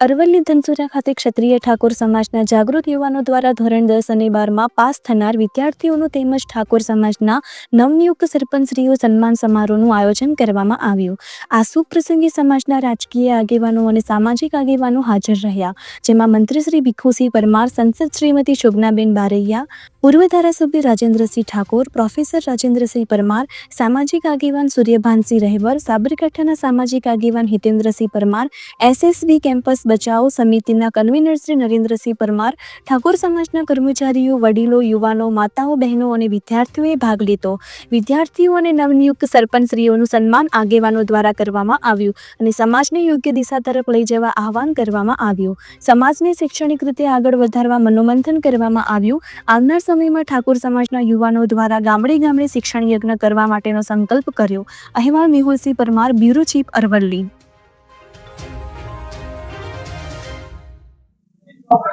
અરવલ્લી ધનસુરા ખાતે ક્ષત્રિય ઠાકોર સમાજના જાગૃત યુવાનો દ્વારા ધોરણ દસ અને બારમાં પાસ થનાર વિદ્યાર્થીઓનું તેમજ ઠાકોર સમાજના નવનિયુક્ત સરપંચશ્રીઓ સન્માન સમારોહનું આયોજન કરવામાં આવ્યું. આ સુપ્રસંગે પ્રસંગે સમાજના રાજકીય આગેવાનો અને સામાજિક આગેવાનો હાજર રહ્યા. જેમાં મંત્રી શ્રી ભીખુસિંહ પરમાર સંસદ શ્રીમતી શોભનાબેન બારૈયા પૂર્વ ધારાસભ્ય રાજેન્દ્રસિંહ ઠાકોર પ્રોફેસર રાજેન્દ્રસિંહ પરમાર સામાજિક આગેવાન સૂર્યભાનસિંહ રહેવર સાબરકાંઠાના સામાજિક આગેવાન હિતેન્દ્રસિંહ પરમાર એસએસબી કેમ્પસ બચાવ સમિતિના કન્વીનર શ્રી નરેન્દ્રસિંહ પરમાર ઠાકોર સમાજના કર્મચારીઓ, વડીલો, યુવાનો, માતાઓ, બહેનો અને વિદ્યાર્થીઓએ ભાગ લીધો. વિદ્યાર્થીઓ અને નવનિયુક્ત સરપંચશ્રીઓનું સન્માન આગેવાનો દ્વારા કરવામાં આવ્યું અને સમાજને યોગ્ય દિશા તરફ લઈ જવા આહવાન કરવામાં આવ્યું. સમાજને શૈક્ષણિક રીતે આગળ વધારવા મનોમંથન કરવામાં આવ્યું. આવનાર સમયમાં ઠાકોર સમાજના યુવાનો દ્વારા ગામડે ગામડે શિક્ષણ યજ્ઞ કરવા માટેનો સંકલ્પ કર્યો. અહેવાલ મેહુલસિંહ પરમાર, બ્યુરો ચીફ અરવલ્લી.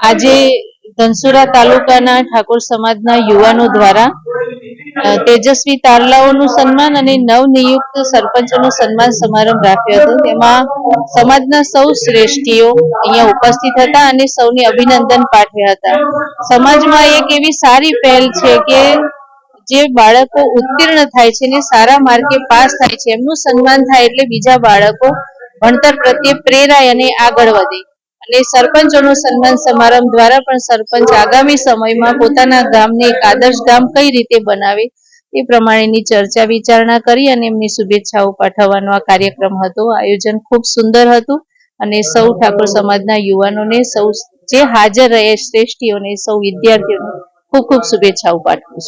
આજે ધનસુરા તાલુકાના ઠાકોર સમાજના યુવાનો દ્વારા તેજસ્વી તારલાઓનું સન્માન અને નવનિયુક્ત સરપંચોનું સન્માન સમારંભ રાખ્યો હતો. તેમાં સમાજના સૌ શ્રેષ્ઠીઓ અહીંયા ઉપસ્થિત હતા અને સૌને અભિનંદન પાઠવ્યા હતા. સમાજમાં એક એવી સારી પહેલ છે કે જે બાળકો ઉત્તીર્ણ થાય છે ને સારા માર્કે પાસ થાય છે. એમનું સન્માન થાય એટલે બીજા બાળકો ભણતર પ્રત્યે પ્રેરાય અને આગળ વધે. અને સરપંચોનો સન્માન સમારંભ દ્વારા પણ સરપંચ આગામી સમયમાં પોતાના ગામને એક આદર્શ ગામ કઈ રીતે બનાવે એ પ્રમાણેની ચર્ચા વિચારણા કરી અને એમની શુભેચ્છાઓ પાઠવવાનો આ કાર્યક્રમ હતો. આયોજન ખૂબ સુંદર હતું અને સૌ ઠાકોર સમાજના યુવાનોને સૌ જે હાજર રહે, શ્રેષ્ઠીઓને, સૌ વિદ્યાર્થીઓને ખૂબ ખૂબ શુભેચ્છાઓ પાઠવું છું.